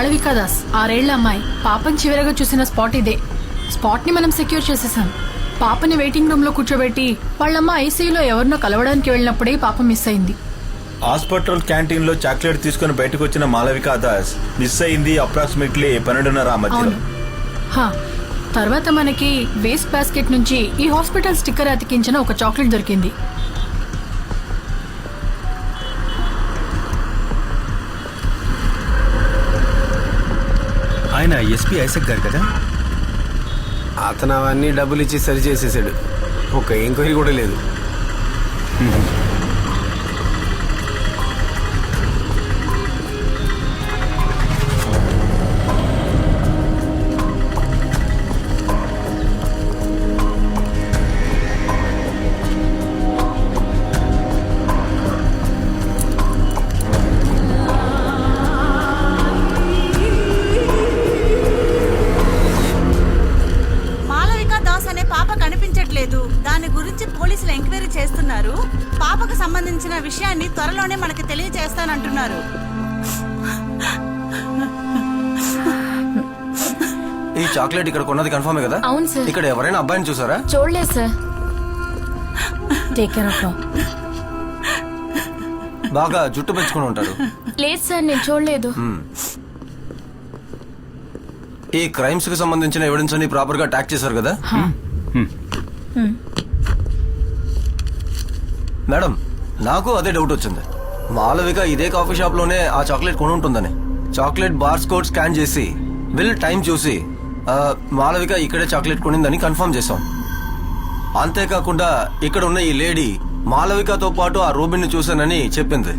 మాళవిక దాస్ ఆరేళ్ళ అమ్మాయి. పాపం చివరగా చూసిన స్పాట్ ఇదే. స్పాట్ని మనం సెక్యూర్ చేసేసాం. పాపని వెయిటింగ్ రూమ్లో కూర్చోబెట్టి వాళ్ళమ్మ ఐసీయూలో ఎవరినో కలవడానికి వెళ్ళినప్పుడే పాప మిస్ అయింది. హాస్పిటల్ క్యాంటీన్లో చాక్లెట్ తీసుకుని బయటకు వచ్చిన మాలవిక దాస్ మిస్ అయింది అప్రాక్సిమేట్లీ పన్నెండున్నర మధ్యలో. హా తర్వాత మనకి వేస్ట్ బాస్కెట్ నుంచి ఈ హాస్పిటల్ స్టిక్కర్ అతికించిన ఒక చాక్లెట్ దొరికింది. ఆయన ఎస్పీ ఐసక్ గారు కదా? అతను అవన్నీ డబ్బులు ఇచ్చి సరి చేసేసాడు ఒక ఎంక్వైరీ కూడా లేదు. త్వరలోనే మనకి తెలియజేస్తానంటున్నారు ఈ చాక్లెట్ ఇక్కడ కొన్నది కన్ఫర్మే కదా? అవును సార్. ఇక్కడ ఎవరైనా అబ్బాయిని చూసారా? చూడలేదు సార్. టేక్ కేర్ ఆఫ్ బాగా జుట్టు పెంచుకుని ఉంటాడు లేదు సార్ నేను చూడలేదు. ఈ క్రైమ్స్కి సంబంధించిన ఎవిడెన్స్ అన్ని ప్రాపర్గా ట్యాక్ చేశారు కదా? మేడం నాకు అదే డౌట్ వచ్చింది. మాలవిక ఇదే కాఫీ షాప్లోనే ఆ చాక్లెట్ కొని ఉంటుందని చాక్లెట్ బార్స్ కోడ్ స్కాన్ చేసి బిల్ టైం చూసి మాలవిక ఇక్కడే చాక్లెట్ కొనిందని కన్ఫర్మ్ చేశాం. అంతేకాకుండా ఇక్కడ ఉన్న ఈ లేడీ మాలవికతో పాటు ఆ రూబిన్ చూశానని చెప్పింది.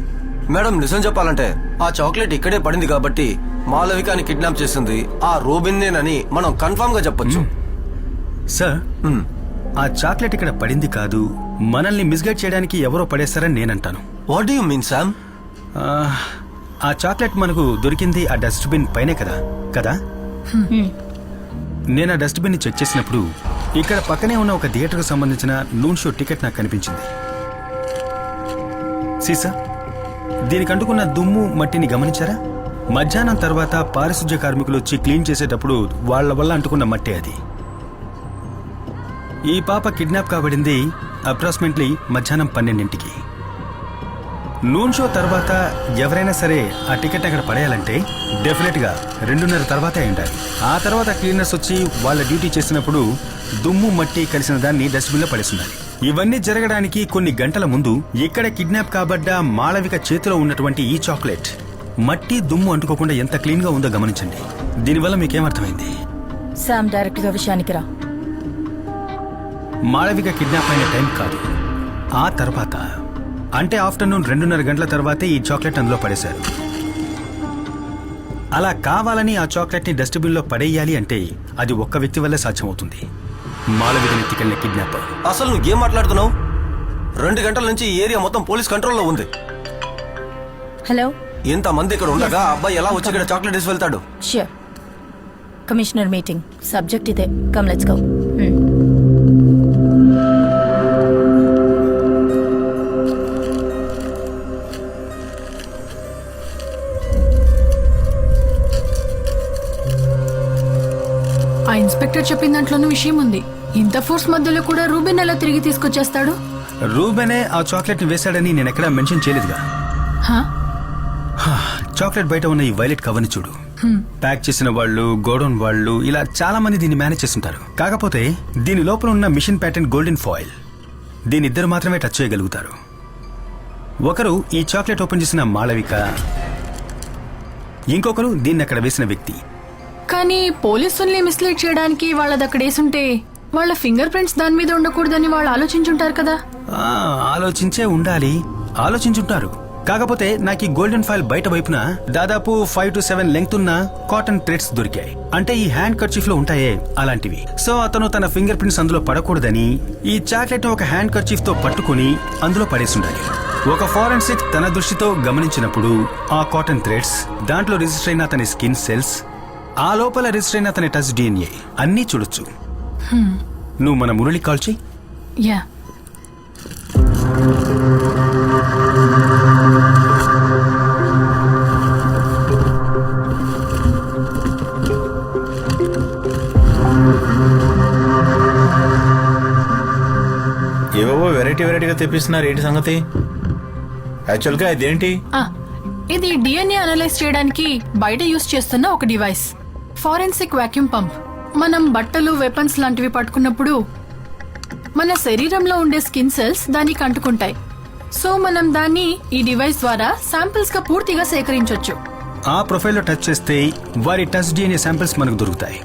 మేడం నిజం చెప్పాలంటే ఆ చాక్లెట్ ఇక్కడే పడింది కాబట్టి మాలవికని కిడ్నాప్ చేసింది ఆ రూబిన్నేనని మనం కన్ఫర్మ్గా చెప్పొచ్చు. సార్. ఆ చాక్లెట్ ఇక్కడ పడింది కాదు. మనల్ని మిస్గైడ్ చేయడానికి ఎవరో పడేస్తారని నేనంటాను. What do you mean Sam ఆ, చాక్లెట్ మనకు దొరికింది ఆ డస్ట్బిన్ పైనే కదా కదా? నేను ఆ డస్ట్బిన్ చెక్ చేసినప్పుడు ఇక్కడ పక్కనే ఉన్న ఒక థియేటర్కు సంబంధించిన నూన్ షో టికెట్ నాకు కనిపించింది. సీసా దీనికి అంటుకున్న దుమ్ము మట్టిని గమనించారా? మధ్యాహ్నం తర్వాత పారిశుధ్య కార్మికులు వచ్చి క్లీన్ చేసేటప్పుడు వాళ్ళ వల్ల అంటుకున్న మట్టే అది. ఈ పాప కిడ్నాప్ కాబడింది అప్రాక్సిమేట్లీ మధ్యాహ్నం పన్నెండింటికి. నూన్ షో తర్వాత ఎవరైనా సరే ఆ టికెట్ అక్కడ పడేయాలంటే డెఫినెట్గా రెండున్నర తర్వాతే ఉండాలి. ఆ తర్వాత క్లీనర్స్ వచ్చి వాళ్ళ డ్యూటీ చేసినప్పుడు దుమ్ము మట్టి కలిసిన దాన్ని డస్ట్బిన్లో పడేస్తున్నారు. ఇవన్నీ జరగడానికి కొన్ని గంటల ముందు ఇక్కడ కిడ్నాప్ కాబడ్డ మాళవిక చేతిలో ఉన్నటువంటి ఈ చాక్లెట్. మట్టి దుమ్ము అంటుకోకుండా ఎంత క్లీన్గా ఉందో గమనించండి. దీనివల్ల మీకేమర్థమైంది శామ్ డైరెక్ట్గా విషయానికి రా. మాళవిక కిడ్నాప్ అయిన టైం కాదు. ఆ తర్వాత అంటే ఆఫ్టర్నూన్ రెండున్నర గంటల తర్వాతే ఈ చాక్లెట్ అందులో పడేశారు. అలా కావాలని ఆ చాక్లెట్ని డస్ట్బిన్లో పడేయాలి అంటే అది ఒక్క వ్యక్తి వల్లే సాధ్యమవుతుంది. మాళవికని ఎత్తికెళ్ళిన కిడ్నాపర్ అసలు నువ్వు ఏం మాట్లాడుతున్నావు? రెండు గంటల నుంచి ఈ ఏరియా మొత్తం పోలీస్ కంట్రోల్లో ఉంది. హలో? ఇంత మంది ఇక్కడ ఉండగా అబ్బాయి ఎలా వచ్చి ఇక్కడ చాక్లెట్ వేసి వెళ్తాడు కమిషనర్ మీటింగ్ సబ్జెక్ట్ ఇదే. కమ్ లెట్స్ గో ఇన్స్పెక్టర్ చెప్పిన దాంట్లోనూ విషయం ఉంది. ఇంత ఫోర్స్ మధ్యలో కూడా రూబిన్ ఎలా తిరిగి తీసుకొచ్చేస్తాడు? రూబెనే ఆ చాక్లెట్ని వేశాడని నేను ఎక్కడా మెన్షన్ చేయలేదుగా చాక్లెట్ బయట ఉన్న ఈ వైలెట్ కవర్ని చూడు. ప్యాక్ చేసిన వాళ్ళు గోడౌన్ వాళ్ళు ఇలా చాలా మంది దీన్ని మేనేజ్ చేస్తుంటారు. కాకపోతే దీని లోపల ఉన్న మిషన్ ప్యాటర్న్ గోల్డెన్ ఫాయిల్. దీని ఇద్దరు మాత్రమే టచ్ చేయగలుగుతారు. ఒకరు ఈ చాక్లెట్ ఓపెన్ చేసిన మాళవిక ఇంకొకరు దీన్ని అక్కడ వేసిన వ్యక్తి. కానీ పోలీసుల్ని మిస్లీడ్ చేయడానికి వాళ్ళది అక్కడ వేసుంటే వాళ్ళ ఫింగర్ ప్రింట్స్ దాని మీద ఉండకూడదని వాళ్ళు ఆలోచించుంటారు కదా. ఆ, ఆలోచించే ఉండాలి. ఆలోచించుంటారు. కాకపోతే నాకు ఈ గోల్డెన్ ఫైల్ బయట వైపున దాదాపు ఫైవ్ టు సెవెన్ లెంగ్త్ ఉన్న కాటన్ థ్రెడ్స్ దొరికాయి. అంటే ఈ హ్యాండ్ కర్చీఫ్లో ఉంటాయే అలాంటివి. సో అతను తన ఫింగర్ ప్రింట్స్ అందులో పడకూడదని ఈ చాక్లెట్ ఒక హ్యాండ్ కర్చీఫ్తో పట్టుకుని అందులో పడేసి ఉండాలి ఒక ఫారెన్సిక్ తన దృష్టితో గమనించినప్పుడు ఆ కాటన్ థ్రెడ్స్ దాంట్లో రిజిస్టర్ అయిన అతని స్కిన్ సెల్స్ ఆ లోపల రిజిస్టర్ అయిన అతని టచ్ డిఎన్ఏ అన్నీ చూడొచ్చు. నువ్వు మన మురళి కాల్ చేయి యా. ఏవేవో వెరైటీ వెరైటీగా తెప్పిస్తున్నారు. ఏంటి సంగతి? యాక్చువల్గా ఇదేంటి? ఇది డిఎన్ఏ అనలైజ్ చేయడానికి బయట యూస్ చేస్తున్న ఒక డివైస్ ఫారెన్సిక్ వాక్యూమ్ పంప్. మనం బట్టలు వెపన్స్ లాంటివి పట్టుకున్నప్పుడు మన శరీరంలో ఉండే స్కిన్ సెల్స్ దానికి అంటుకుంటాయి సో మనం దాన్ని ఈ డివైస్ ద్వారా శాంపిల్స్గా పూర్తిగా సేకరించొచ్చు. ఆ ప్రొఫైల్లో టచ్ చేస్తే వారి టచ్ డిఎన్ఏ శాంపిల్స్ మనకు దొరుకుతాయి.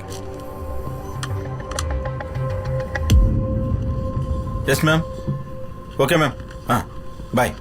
Yes ma'am okay ma'am bye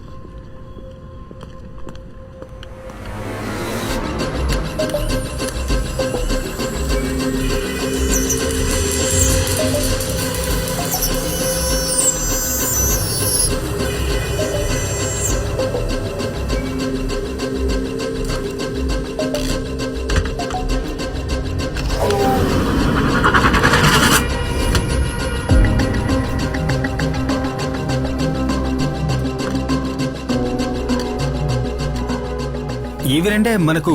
ఇవి రెండే మనకు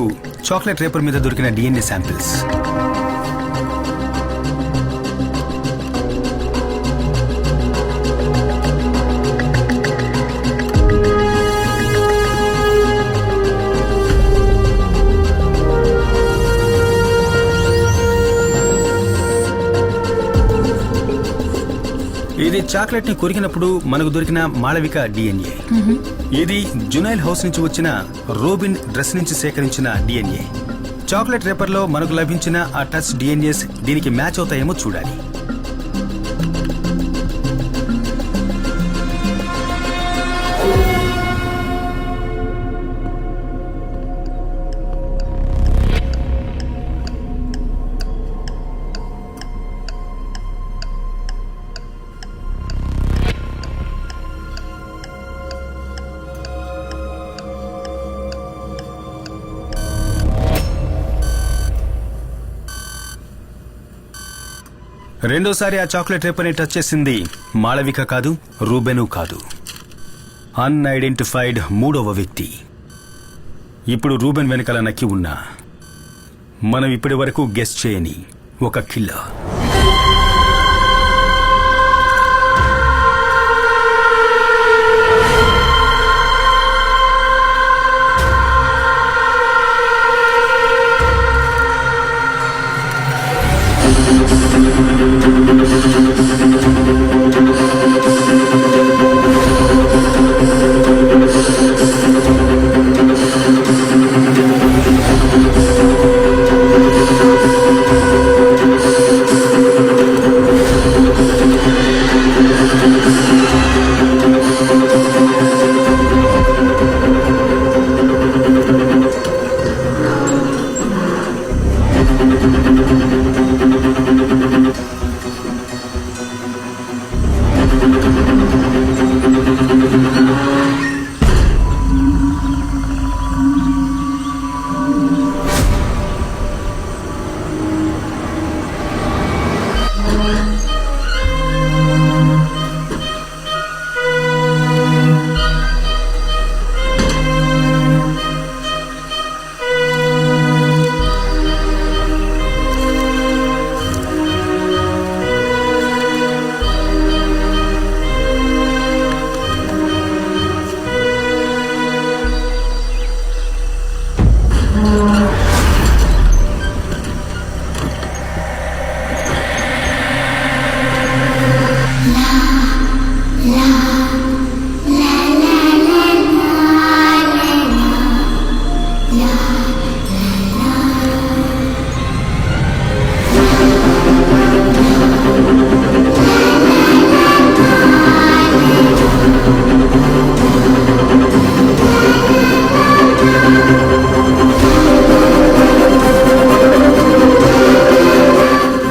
చాక్లెట్ రేపర్ మీద దొరికిన డిఎన్ఏ శాంపిల్స్ ఇది చాక్లెట్ని కొరికినప్పుడు మనకు దొరికిన మాళవిక డిఎన్ఏ ఇది జునైల్ హౌస్ నుంచి వచ్చిన రోబిన్ డ్రెస్ నుంచి సేకరించిన డిఎన్ఏ. చాక్లెట్ రేపర్లో మనకు లభించిన ఆ టచ్ డిఎన్ఏస్ దీనికి మ్యాచ్ అవుతాయేమో చూడాలి. రెండోసారి ఆ చాక్లెట్ రేపర్ టచ్ చేసింది మాళవిక కాదు రూబెను కాదు. అన్ఐడెంటిఫైడ్ మూడవ వ్యక్తి. ఇప్పుడు రూబెన్ వెనకాల నక్కి ఉన్నా. మనం ఇప్పటి వరకు గెస్ట్ చేయని ఒక కిల్లర్.